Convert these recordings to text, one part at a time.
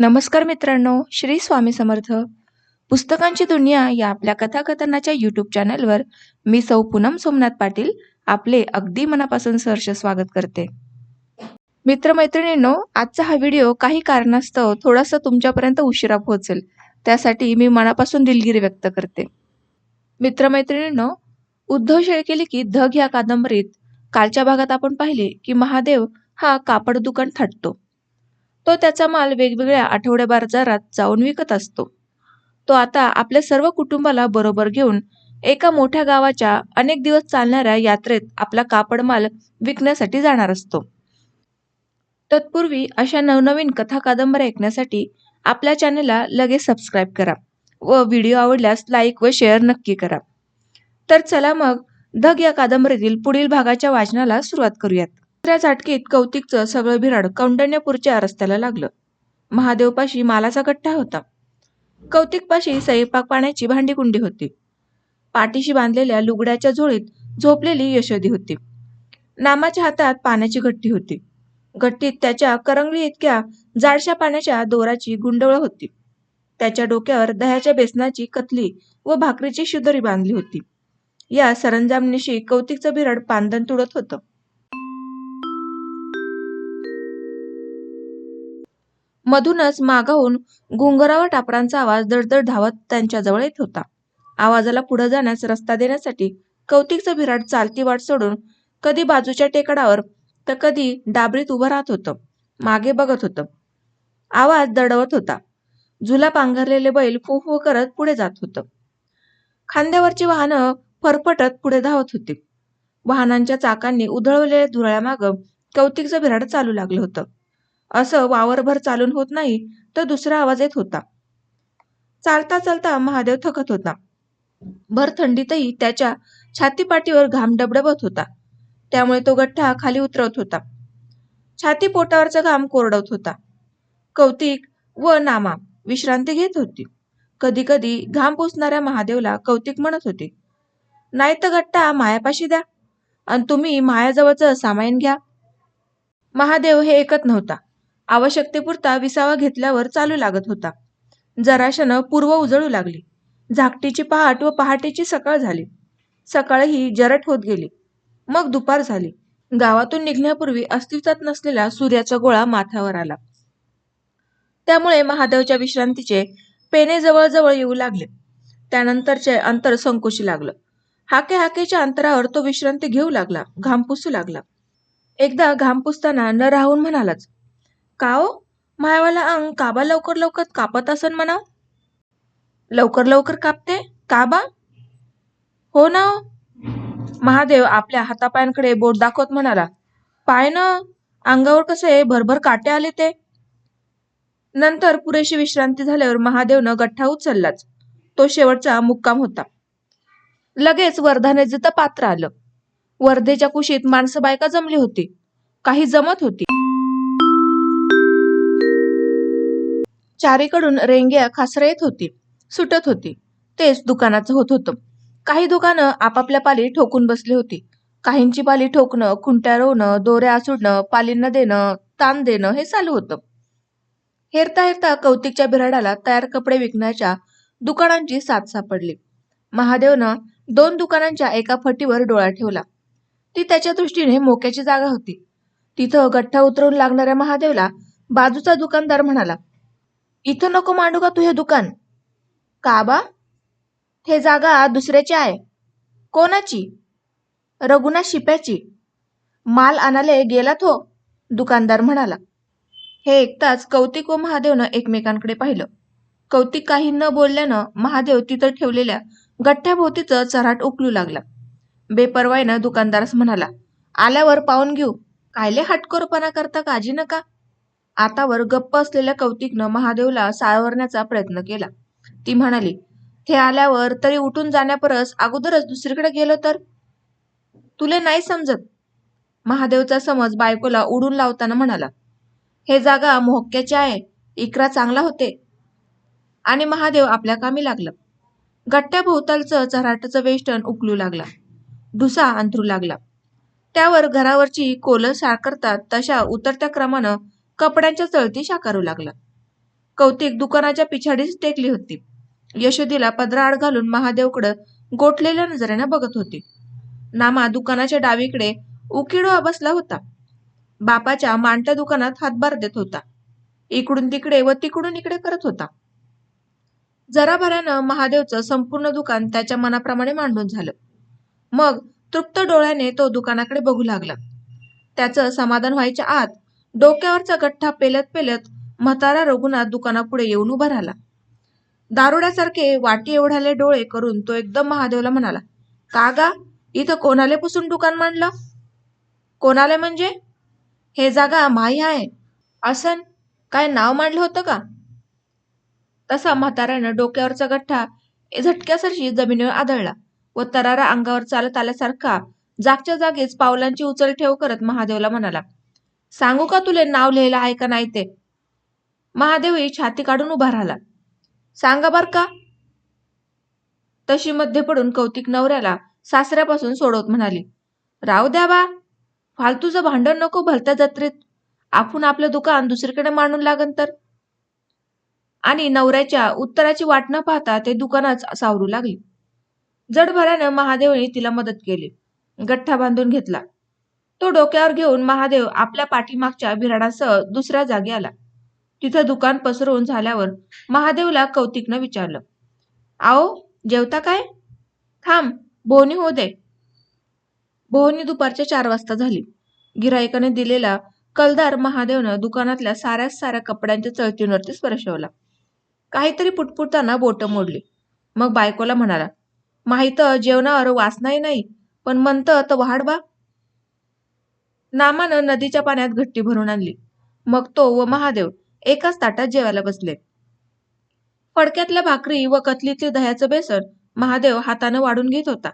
नमस्कार मित्रांनो श्री स्वामी समर्थ. पुस्तकांची दुनिया या आपल्या कथाकथनाच्या यूट्यूब चॅनलवर मी सौ पूनम सोमनाथ पाटील आपले अगदी मनापासून सहर्ष स्वागत करते. मित्रमैत्रिणींनो आजचा हा व्हिडिओ काही कारणास्तव थोडासा तुमच्यापर्यंत उशिरा पोहोचेल. त्यासाठी मी मनापासून दिलगिरी व्यक्त करते. मित्रमैत्रिणींनो उद्धव शेळके की धग या कादंबरीत कालच्या भागात आपण पाहिले की महादेव हा कापड दुकान थाटतो. तो त्याचा माल वेगवेगळ्या आठवड्या बाजारात जाऊन विकत असतो. तो आता आपल्या सर्व कुटुंबाला बरोबर घेऊन एका मोठ्या गावाच्या अनेक दिवस चालणाऱ्या यात्रेत आपला कापड माल विकण्यासाठी जाणार असतो. तत्पूर्वी अशा नवनवीन कथा कादंबऱ्या ऐकण्यासाठी आपल्या चॅनलला लगेच सबस्क्राईब करा व व्हिडिओ आवडल्यास लाईक व शेअर नक्की करा. तर चला मग धग या कादंबरीतील पुढील भागाच्या वाचनाला सुरुवात करूयात. दुसऱ्या चाटकीत कौतिकचं सगळं भिराड कौंडण्यपूरच्या रस्त्याला लागलं. महादेवपाशी मालाचा गठ्ठा होता. कौतिकपाशी स्वयंपाक पाण्याची भांडीकुंडी होती. पाठीशी बांधलेल्या लुगड्याच्या झोळीत झोपलेली यशोदी होती. नामाच्या हातात पाण्याची गट्टी होती. गट्टीत त्याच्या करंगळी इतक्या जाडशा पाण्याच्या दोराची गुंडवळ होती. त्याच्या डोक्यावर दह्याच्या बेसनाची कतली व भाकरीची शुदरी बांधली होती. या सरंजामनिशी कौतिकचं बिरड पांदन तुडत होतं. मधूनच मागाहून गुंगरावा टापरांचा आवाज दडदड धावत त्यांच्याजवळ येत होता. आवाजाला पुढे जाण्यास रस्ता देण्यासाठी कौतिकचं बिराड चालती वाट सोडून कधी बाजूच्या टेकडावर तर कधी डाबरीत उभं राहत होतं मागे बघत होतं. आवाज दडवत होता. झुला पांघरलेले बैल फू फू करत पुढे जात होतं. खांद्यावरची वाहनं फरफटत पुढे धावत होती. वाहनांच्या चाकांनी उधळवलेल्या धुराळ्यामागं कौतिकचं बिराड चालू लागलं होतं. असं वावरभर चालून होत नाही तर दुसरा आवाज येत होता. चालता चालता महादेव थकत होता. भर थंडीतही त्याच्या छातीपाटीवर घाम डबडबत होता. त्यामुळे तो गठ्ठा खाली उतरवत होता. छाती पोटावरचा घाम कोरडवत होता. कौतिक व नामा विश्रांती घेत होती. कधी कधी घाम पुसणाऱ्या महादेवला कौतिक म्हणत होते. नाही तर गट्टा मायापाशी द्या. आणि तुम्ही मायाजवळचं सामायन घ्या. महादेव हे ऐकत नव्हता. आवश्यकतेपुरता विसावा घेतल्यावर चालू लागत होता. जराशानं पूर्व उजळू लागली. झाकटीची पहाट व पहाटेची सकाळ झाली. सकाळही जरट होत गेली. मग दुपार झाली. गावातून निघण्यापूर्वी अस्तित्वात नसलेला सूर्याचा गोळा माथ्यावर आला. त्यामुळे महादेवच्या विश्रांतीचे पेने जवळजवळ येऊ लागले. त्यानंतरचे अंतर संकोची लागलं. हाके हाकेच्या अंतरावर तो विश्रांती घेऊ लागला. घाम पुसू लागला. एकदा घाम पुसताना न राहून म्हणालाच का हो? मायावाला अंग काबा लवकर लवकर कापत असन म्हणा. लवकर लवकर कापते? काबा? हो ना हो. महादेव आपल्या हातापायांकडे बोट दाखवत म्हणाला पाय ना अंगावर कसे भरभर काटे आले ते. नंतर पुरेशी विश्रांती झाल्यावर महादेवनं गठ्ठा उचललाच. तो शेवटचा मुक्काम होता. लगेच वर्धाने जिथं पात्र आलं. वर्धेच्या कुशीत माणसं बायका जमली होती. काही जमत होती. चारीकडून रेंग्या खासरा येत होती सुटत होती. तेच दुकानाचं होत होतं. काही दुकानं आपापल्या पाली ठोकून बसली होती. काहींची पाली ठोकणं खुंट्या रोवणं दोऱ्या आसुडणं पालींना देणं ताण देणं हे चालू होतं. हेरता हेरता कौतिकच्या बिराडाला तयार कपडे विकण्याच्या दुकानांची साथ सापडली. महादेवनं दोन दुकानांच्या एका फटीवर डोळा ठेवला. ती त्याच्या दृष्टीने मोक्याची जागा होती. तिथं गठ्ठा उतरवून लागणाऱ्या महादेवला बाजूचा दुकानदार म्हणाला इथं नको मांडू का तू हे दुकान? का बा? हे जागा दुसऱ्याची आहे. कोणाची? रघुना शिप्याची. माल आणाले गेला तो दुकानदार म्हणाला. हे ऐकताच कौतिक व महादेवनं एकमेकांकडे पाहिलं. कौतिक काही न बोलल्यानं महादेव तिथं ठेवलेल्या गठ्ठ्याभोवतीचं चराट उकलू लागला. बेपरवाईनं दुकानदारास म्हणाला आल्यावर पाहून घेऊ. कायले हटकोरपणा करता काळजी नका. आतावर गप्प असलेल्या कौतिकनं महादेवला सावरण्याचा प्रयत्न केला. ती म्हणाली ते आल्यावर तरी उठून जाण्यापरस अगोदरच दुसरीकडे गेलो तर? तुले नाही समजत. महादेवचा समज बायकोला उडून लावताना म्हणाला हे जागा मोहक्याची आहे इकरा चांगला होते. आणि महादेव आपल्या कामी लागला. गट्ट्या भोवतालचं चराटचं वेष्टन उकलू लागला. ढुसा अंथरू लागला. त्यावर घरावरची कोलं करतात तशा उतरत्या क्रमानं कपड्यांच्या चळती शाकारू लागला. कौतिक दुकानाच्या पिछाडीच टेकली होती. यशोदीला पदराआड घालून महादेवकडं गोठलेल्या नजरेने बघत होती. नामा दुकानाच्या डावीकडे उकिडवा बसला होता. बापाच्या मांडत्या दुकानात हातभार देत होता. इकडून तिकडे व तिकडून इकडे करत होता. जरा भरानं महादेवचं संपूर्ण दुकान त्याच्या मनाप्रमाणे मांडून झालं. मग तृप्त डोळ्याने तो दुकानाकडे बघू लागला. त्याचं समाधान व्हायच्या आत डोक्यावरचा गठ्ठा पेलत पेलत म्हातारा रघुनाथ दुकानापुढे येऊन उभा राहिला. दारुड्यासारखे वाटी एवढ्याले डोळे करून तो एकदम महादेवला म्हणाला का गा? इथं कोणाले पुसून दुकान मांडलं? कोणाले म्हणजे? हे जागा माही आहे. असन काय नाव मांडलं होतं का? तसा म्हाताऱ्यानं डोक्यावरचा गठ्ठा झटक्यासारखी जमिनीवर आदळला व तरारा अंगावर चालत आल्यासारखा जागच्या जागीच पावलांची उचल ठेव करत महादेवला म्हणाला सांगू का तुले नाव लिहिलं आहे का नाही ते? महादेवही छाती काढून उभा राहिला. सांगा बर का? तशी मध्ये पडून कौतिक नवऱ्याला सासऱ्यापासून सोडवत म्हणाली राहू द्या बा फालतूचं भांडण नको भलत्या जत्रेत. आपण आपलं दुकान दुसरीकडे मांडून लागन तर. आणि नवऱ्याच्या उत्तराची वाट न पाहता ते दुकानच सावरू लागली. जडभरानं महादेवने तिला मदत केली. गठ्ठा बांधून घेतला. तो डोक्यावर घेऊन महादेव आपल्या पाठीमागच्या बिराडासह दुसऱ्या जागी आला. तिथं दुकान पसरवून झाल्यावर महादेवला कौतिकनं विचारलं आओ जेवता काय? थांब बोहनी होऊ दे. बोहनी दुपारच्या चार वाजता झाली. गिरायकाने दिलेला कलदार महादेवनं दुकानातल्या साऱ्या साऱ्या कपड्यांच्या चळतींवरती स्पर्शवला काहीतरी पुटपुटताना बोट मोडली. मग बायकोला म्हणाला माहीत जेवणावर वासनाही नाही पण म्हणतं तर वाढ बा. नामानं नदीच्या पाण्यात घट्टी भरून आणली. मग तो व महादेव एकाच ताटात जेवायला बसले. फडक्यातल्या भाकरी व कथलीतली दह्याचं बेसन महादेव हातानं वाढून घेत होता.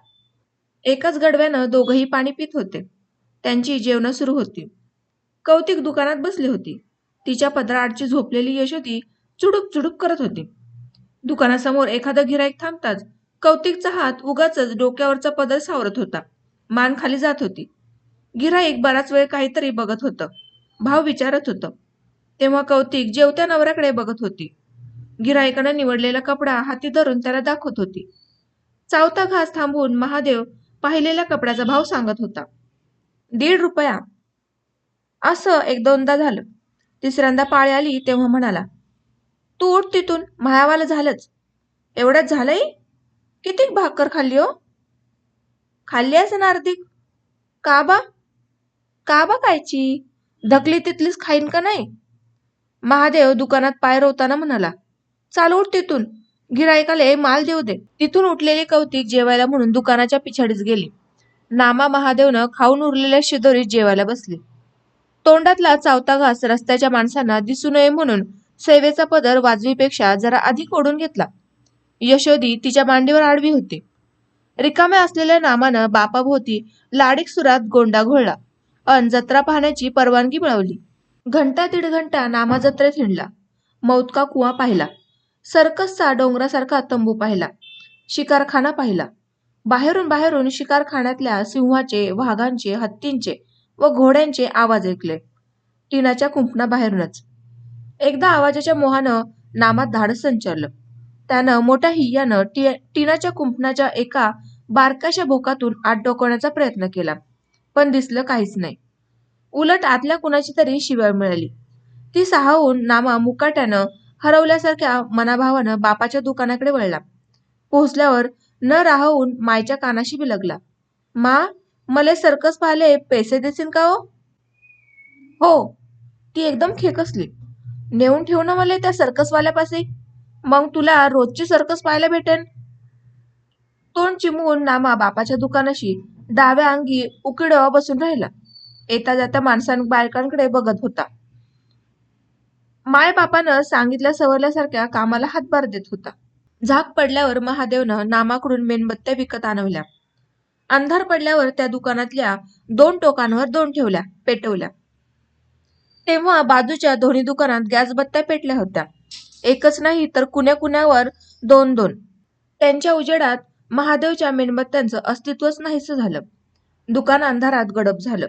एकाच गडव्यानं दोघही पाणी पित होते. त्यांची जेवणं सुरू होती. कौतिक दुकानात बसली होती. तिच्या पदराआडची झोपलेली यशोदी चुडूप चुडूप करत होती. दुकानासमोर एखादं गिराईक थांबताच कौतिकचा हात उगाच डोक्यावरचा पदर सावरत होता. मान खाली जात होती. गिराईक बराच वेळ काहीतरी बघत होतं. भाव विचारत होतं. तेव्हा कौतिक जेवत्या नवऱ्याकडे बघत होती. गिरायकानं निवडलेला कपडा हाती धरून त्याला दाखवत होती. चावता घास थांबवून महादेव पाहिलेल्या कपड्याचा भाव सांगत होता. दीड रुपया. असं एक दोनदा झालं. तिसऱ्यांदा पाळी आली तेव्हा म्हणाला तू उठ तिथून मायावाला झालंच. एवढ्यात झालंय? किती भाकर खाल्ली हो? खाल्ली असं अर्धिक का बा? का बा कायची धकली तिथलीच खाईन का नाही? महादेव दुकानात पाय रोवताना म्हणाला चाल उठ तिथून. गिरायकाले माल देऊ दे. तिथून उठलेली कौतिक जेवायला म्हणून दुकानाच्या पिछाडीच गेली. नामा महादेवनं खाऊन उरलेल्या शिदोरीत जेवायला बसली. तोंडातला चावता घास रस्त्याच्या माणसांना दिसू नये म्हणून सेवेचा पदर वाजवीपेक्षा जरा अधिक ओढून घेतला. यशोदी तिच्या मांडीवर आडवी होती. रिकाम्या असलेल्या नामानं बापाभोवती लाडीक सुरात गोंडा घोळला. अन जत्रा पाहण्याची परवानगी मिळवली. घंटा दीड घंटा नामा जत्रेत हिंडला मौतका कुवा पाहिला. सर्कसचा डोंगरासारखा तंबू पाहिला. शिकारखाना पाहिला. बाहेरून बाहेरून शिकारखान्यातल्या सिंहाचे वाघांचे हत्तींचे व घोड्यांचे आवाज ऐकले. टिनाच्या कुंपणाबाहेरूनच. एकदा आवाजाच्या मोहानं नामात धाडस संचारलं. त्यानं मोठ्या हियानं टिनाच्या कुंपणाच्या एका बारकाशा भोकातून आत डोकवण्याचा प्रयत्न केला. पण दिसलं काहीच नाही. उलट आतल्या कुणाची तरी शिवाय मिळाली. ती सहाहून नामा मुकाट्यानं हरवल्यासारख्या मनाभावानं बापाच्या दुकानाकडे वळला. पोहोचल्यावर न राहून मायच्या कानाशी बिलगला मा मले सर्कस पाहिले पैसे देसील का हो? हो. ती एकदम खेकसली नेऊन ठेव ना मला त्या सर्कसवाल्यापाशी. मग तुला रोजची सर्कस पाहायला भेटेन. तोंड चिमून नामा बापाच्या दुकानाशी डाव्या अंगी उकिडवा बसून राहिला. येता जाता माणसां बायकांकडे बघत होता. मायबापानं सांगितल्या सवरल्यासारख्या कामाला हातभार देत होता. झाक पडल्यावर महादेवनं नामाकडून मेणबत्त्या विकत आणवल्या अंधार पडल्यावर त्या दुकानातल्या दोन टोकांवर दोन ठेवल्या पेटवल्या. तेव्हा बाजूच्या दोन्ही दुकानात गॅस बत्त्या पेटल्या होत्या. एकच नाही तर कुण्या कुण्यावर दोन दोन. त्यांच्या उजेडात महादेवच्या मेणबत्त्यांचं अस्तित्वच नाहीसं झालं. दुकान अंधारात गडप झालं.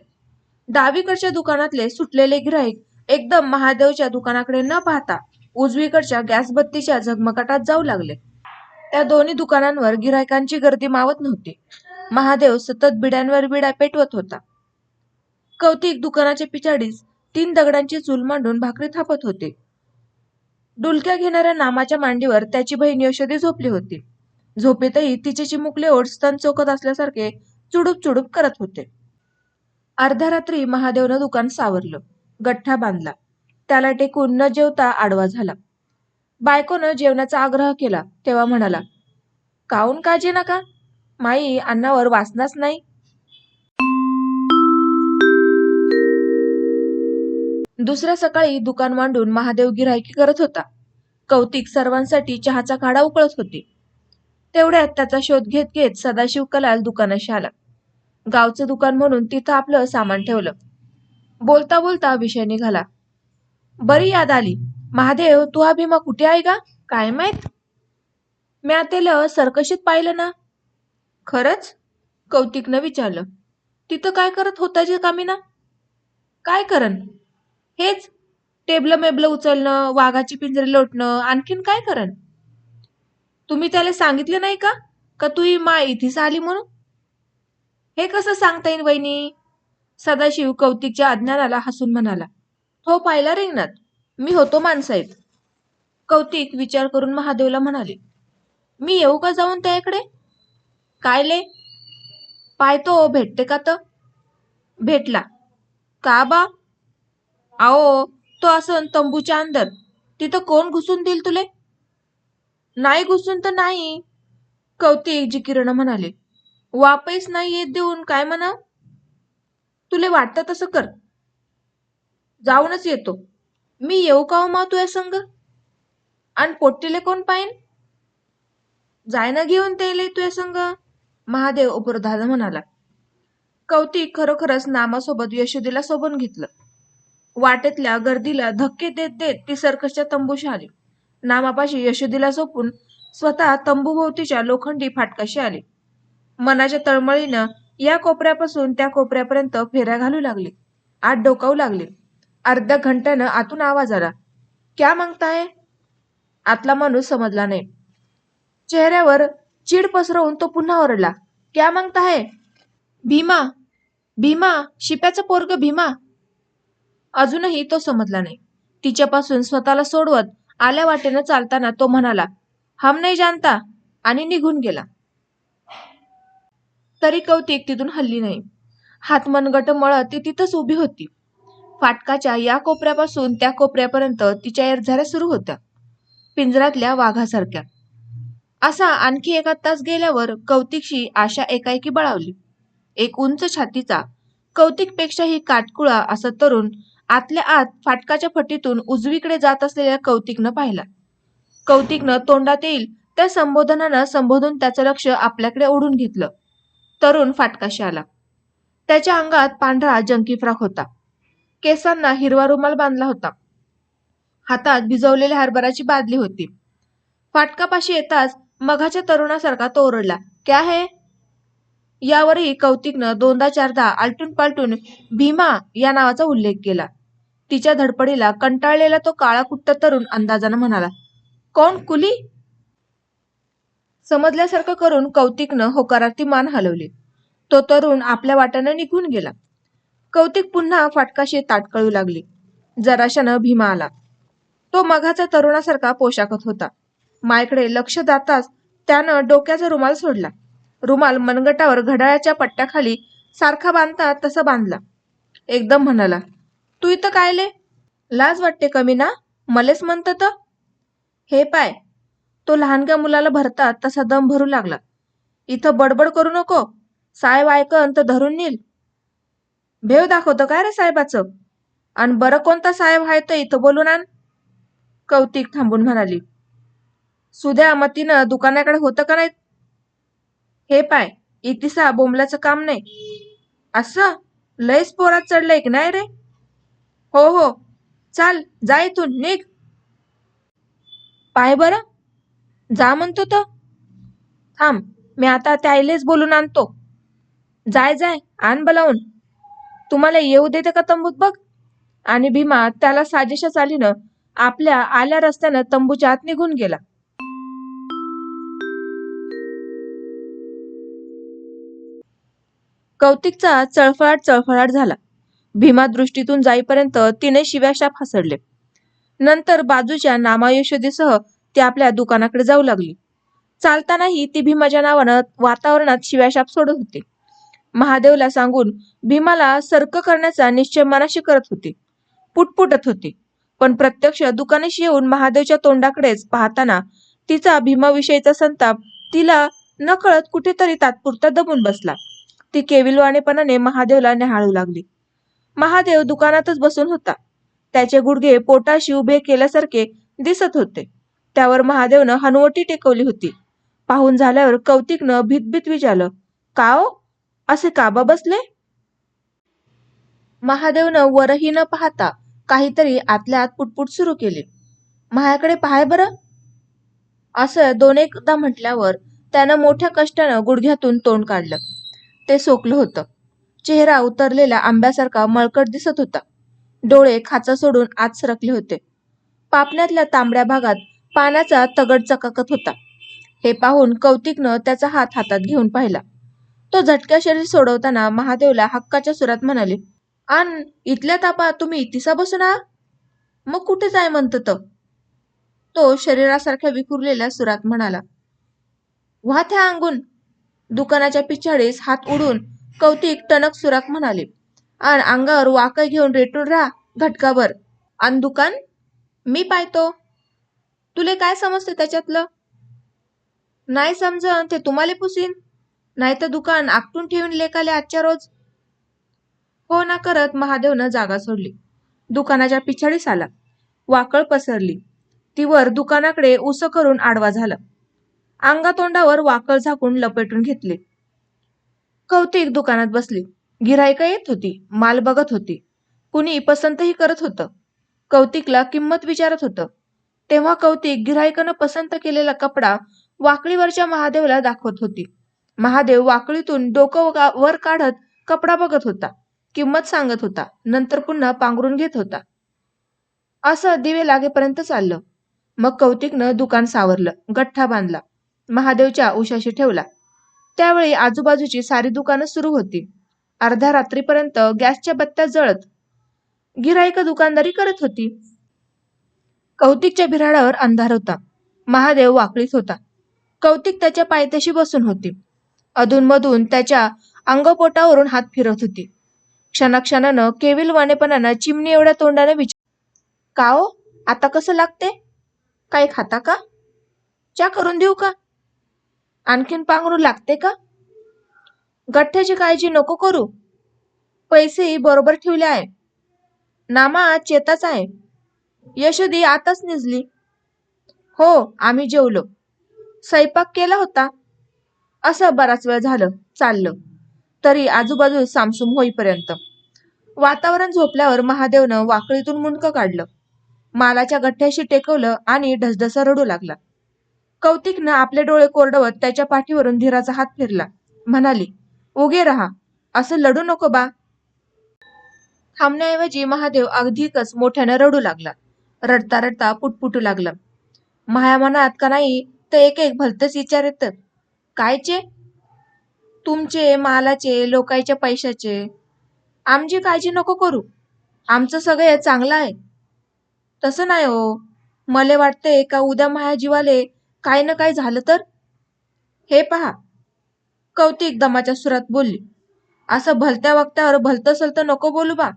डावीकडच्या दुकानातले सुटलेले गिराईक एकदम महादेवच्या दुकानाकडे न पाहता उजवीकडच्या गॅसबत्तीच्या झगमगाटात जाऊ लागले. त्या दोन्ही दुकानांवर गिरायकांची गर्दी मावत नव्हती. महादेव सतत बिड्यांवर बिड्या पेटवत होता. कौतिक दुकानाच्या पिछाडीस तीन दगडांची चूल मांडून भाकरी थापत होते. डुलक्या घेणाऱ्या नामाच्या मांडीवर त्याची बहीण यशोदी झोपली होती. झोपेतही तिचे चिमुकले ओठ स्तन चोखत असल्यासारखे चुडूप चुडूप करत होते. अर्ध्या रात्री महादेवनं दुकान सावरलं. गठ्ठा बांधला. त्याला टेकून न जेवता आडवा झाला. बायकोनं जेवणाचा आग्रह केला. तेव्हा म्हणाला काऊन काजे नका? माई अन्नावर वासनाच नाही. दुसऱ्या सकाळी दुकान मांडून महादेव गिरायकी करत होता. कौतिक सर्वांसाठी चहाचा काढा उकळत होती. तेवढ्यात त्याचा शोध घेत घेत सदाशिव कलाल दुकानाशी आला. गावचं दुकान म्हणून तिथं आपलं सामान ठेवलं. बोलता बोलता विषय निघाला. बरी याद आली. महादेव तू हा भीमा कुठे आहे का काय माहीत? म्या त्याला सरकशीत पाहिलं ना. खरंच? कौतिकनं विचारलं. तिथं काय करत होता जे कामीना? काय करन हेच. टेबलं मेबलं उचलणं वाघाची पिंजरे लोटणं आणखीन काय करन तुम्ही त्याला सांगितलं नाही का? का तू ही मा इथेच आली म्हणून? हे कसं सांगता येईल वहिनी? सदाशिव कौतिकच्या अज्ञानाला हसून म्हणाला हो पाहिला रिंगणात. मी होतो माणसाहेब कौतिक विचार करून महादेवला म्हणाले मी येऊ का जाऊन त्याकडे? काय ले? पाहतो भेटते का तर? भेटला. का बा? आओ तो असं तंबूच्या अंदर. तिथं कोण घुसून देईल तुले? नाही घुसून तर नाही. कौतिक किरण म्हणाले. वापस नाही येत देऊन काय म्हणा तुले वाटतं तसं कर. जाऊनच येतो. मी येऊ का हो मा तुया संग? आणि पोट्टीले कोण पाहिन? जायना घेऊन ते तुया संग? महादेव उपरधाद म्हणाला. कौतिक खरोखरच नामासोबत यशोदीला सोबून घेतलं. वाटेतल्या गर्दीला धक्के देत देत ती सर्कसच्या तंबूशी आली. नामापाशी यशोदीला झोपून स्वतः तंबूभोवतीच्या लोखंडी फाटकाशी आले. मनाच्या तळमळीनं या कोपऱ्यापासून त्या कोपऱ्यापर्यंत फेऱ्या घालू लागले. आत डोकावू लागले. अर्ध्या घंट्यानं आतून आवाज आला. क्या मागताय? आतला माणूस समजला नाही. चेहऱ्यावर चीड पसरवून तो पुन्हा ओरडला. क्या मागताय? भीमा भीमा शिप्याचं पोरग भीमा. अजूनही तो समजला नाही. तिच्यापासून स्वतःला सोडवत आल्या वाटेनं चालताना तो म्हणाला हम नाही जानता. आणि निघून गेला. तरी कौतिक तिथून हल्ली नाही. हातमनगट मळत ती तिथंच उभी होती. फाटकाच्या या कोपऱ्यापासून त्या कोपऱ्यापर्यंत तिच्या एरझाऱ्या सुरू होत्या पिंजरातल्या वाघासारख्या. असा आणखी एका तास गेल्यावर कौतिकशी आशा एकाएकी बळावली. एक उंच छातीचा कौतिकपेक्षाही काटकुळा असा तरुण आतल्या आत फाटकाच्या फटीतून उजवीकडे जात असलेल्या कौतिकनं पाहिला. कौतिकनं तोंडात येईल त्या संबोधनानं संबोधून त्याचं लक्ष आपल्याकडे ओढून घेतलं. तरुण फाटकाशी आला. त्याच्या अंगात पांढरा जंकी फ्रॉक होता. केसांना हिरवा रुमाल बांधला होता. हातात भिजवलेल्या हरभराची बादली होती. फाटकापाशी येताच मघाच्या तरुणासारखा तो ओरडला क्या है? यावरही कौतिकनं दोनदा चारदा आलटून पालटून भीमा या नावाचा उल्लेख केला. तिच्या धडपडीला कंटाळलेला तो काळा कुट्ट तरुण अंदाजानं म्हणाला कोण कुली? समजल्यासारखं करून कौतिकनं होकारार्थी मान हलवली. तो तरुण आपल्या वाट्यानं निघून गेला. कौतिक पुन्हा फाटकाशी ताटकळू लागली. जराशानं भीमा आला. तो मघाचा तरुणासारखा पोशाखत होता. मायकडे लक्ष जाताच त्यानं डोक्याचा रुमाल सोडला. रुमाल मनगटावर घड्याळाच्या पट्ट्याखाली सारखा बांधता तसा बांधला. एकदम म्हणाला तू इथं कायले लाज वाटते कमी ना? मलेच म्हणत तर. हे पाय तो लहानग्या मुलाला भरता तसा दम भरू लागला. इथं बडबड करू नको. साहेब ऐकन तर धरून नेल. भेव दाखवतं काय रे साहेबाचं? आणि बरं कोणता साहेब आहे तर इथं बोलून आण. कौतिक थांबून म्हणाली. सुद्या मतीनं दुकानाकडे होतं का नाही हे पाय इतिसा बोंबल्याचं काम नाही. असं? लयच पोरात चढलंय की नाही रे? हो हो. चाल जा इथून निघ. पाय बर. जा म्हणतो तर थांब मी आता त्याईलेच बोलून आणतो. जाय जाय आण बलावून. तुम्हाला येऊ देते का तंबूत बघ? आणि भीमा त्याला साजेशा चालीनं आपल्या आल्या रस्त्यानं तंबूच्या आत निघून गेला. कौतिकचा चळफळाट चळफळाट झाला. भीमा दृष्टीतून जाईपर्यंत तिने शिव्याशाप हसडले नंतर बाजूच्या नामायुषदीसह ती आपल्या दुकानाकडे जाऊ लागली. चालतानाही ती भीमाच्या नावानं वातावरणात शिव्याशाप सोडत होती. महादेवला सांगून भीमाला सर्क करण्याचा निश्चय मनाशी करत होती. पुटपुटत होती. पण प्रत्यक्ष दुकानाशी येऊन महादेवच्या तोंडाकडेच पाहताना तिचा भीमाविषयीचा संताप तिला नकळत कुठेतरी तात्पुरता दबून बसला. ती केविलवाणेपणाने महादेवला निहाळू लागली. महादेव दुकानातच बसून होता. त्याचे गुडघे पोटाशी उभे केल्यासारखे दिसत होते. त्यावर महादेवनं हनुवटी टेकवली होती. पाहून झाल्यावर कौतिकनं भीतभीत विचारलं का ओ? असे काबा बसले? महादेवनं वरही न पाहता काहीतरी आतल्या आत पुटपुट सुरू केली. मायाकडे पाहाय बरं. असं दोन एकदा म्हटल्यावर त्यानं मोठ्या कष्टानं गुडघ्यातून तोंड काढलं. ते सोकलं होतं. चेहरा उतरलेला आंब्यासारखा मळकट दिसत होता. डोळे खाचा सोडून आत सरकले होते. पापण्यातल्या तांबड्या भागात पाण्याचा तगड चकाकत होता. हे पाहून कौतिकनं त्याचा हात हातात घेऊन पाहिला. तो झटक्या शरीर सोडवताना महादेवला हक्काच्या सुरात म्हणाले आण इथल्या तापा तुम्ही तिसा बसून? मग कुठे जाय म्हणत तो शरीरासारख्या विखुरलेल्या सुरात म्हणाला व्हा त्या अंगून. दुकानाच्या पिछाडीस हात उडून कौतिक टणक सुराख म्हणाले. आणि अंगावर वाकय घेऊन रेटून राहा घटकाभर. आणि दुकान? मी पाहतो. तुले काय समजते त्याच्यातलं? नाही समजन ते तुम्हाला पुसीन. नाही तर दुकान आपटून ठेवून लेकाले आजच्या रोज. हो ना करत महादेवनं जागा सोडली. दुकानाच्या पिछाडीस आला. वाकळ पसरली. तीवर दुकानाकडे उस करून आडवा झाला. अंगातोंडावर वाकळ झाकून लपेटून घेतले. कौतिक दुकानात बसली. गिरायका येत होती. माल बघत होती. कुणी पसंतही करत होतं. कौतिकला किंमत विचारत होतं. तेव्हा कौतिक गिरायकानं पसंत केलेला कपडा वाकळीवरच्या महादेवला दाखवत होती. महादेव वाकळीतून डोकं वर काढत कपडा बघत होता. किंमत सांगत होता. नंतर पुन्हा पांघरून घेत होता. असं दिवे लागेपर्यंत चाललं. मग कौतिकनं दुकान सावरलं. गठ्ठा बांधला. महादेवच्या उशाशी ठेवला. त्यावेळी आजूबाजूची सारी दुकानं सुरू होती. अर्ध्या रात्रीपर्यंत गॅसच्या बत्त्या जळत गिराईक दुकानदारी करत होती. कौतिकच्या बिराडावर अंधार होता. महादेव वाकळीत होता. कौतिक त्याच्या पायथ्याशी बसून होती. अधूनमधून त्याच्या अंगपोटावरून हात फिरत होती. क्षणाक्षणानं केविल वाणेपणानं चिमणी एवढ्या तोंडाने विचार का हो आता कसं लागते? काही खाता का? चा करून देऊ का? आणखीन पांघरू लागते का? गठ्ठ्याची काळजी नको करू. पैसेही बरोबर ठेवले आहे. नामा चेताच आहे. यशोदी आताच निजली. हो आम्ही जेवलो. स्वयंपाक केला होता. असं बराच वेळ झालं चाललं. तरी आजूबाजू सामसूम होईपर्यंत. वातावरण झोपल्यावर महादेवनं वाकळीतून मुंडकं काढलं. मालाच्या गठ्ठ्याशी टेकवलं आणि ढसढसा रडू लागला. कौतिकनं आपले डोळे कोरडवत त्याच्या पाठीवरून धीराचा हात फिरला. म्हणाली उगे रहा. असं लढू नको बा. थांबण्याऐवजी महादेव अगदीकच मोठ्यानं रडू लागला. रडता रडता पुटपुटू लागला. माया मनात का नाही? तर एक एक भलतच विचार येत. कायचे? तुमचे मालाचे लोकांच्या पैशाचे. आमची काळजी नको करू. आमचं सगळं चांगलं आहे. तसं नाही हो. मले वाटतंय का उद्या माया जीवाले काय ना काय झालं तर? हे पहा. कौतिक दमाच्या सुरात बोलली. असं भलत्या वक्त्यावर भलतं सलतं नको बोलू बा.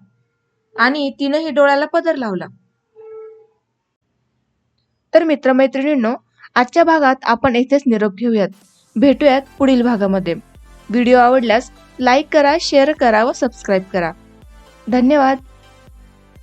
आणि तिनंही डोळ्याला पदर लावला. तर मित्रमैत्रिणींनो आजच्या भागात आपण येथेच निरोप घेऊयात. भेटूयात पुढील भागामध्ये. व्हिडिओ आवडल्यास लाईक करा शेअर करा व सबस्क्राईब करा. धन्यवाद.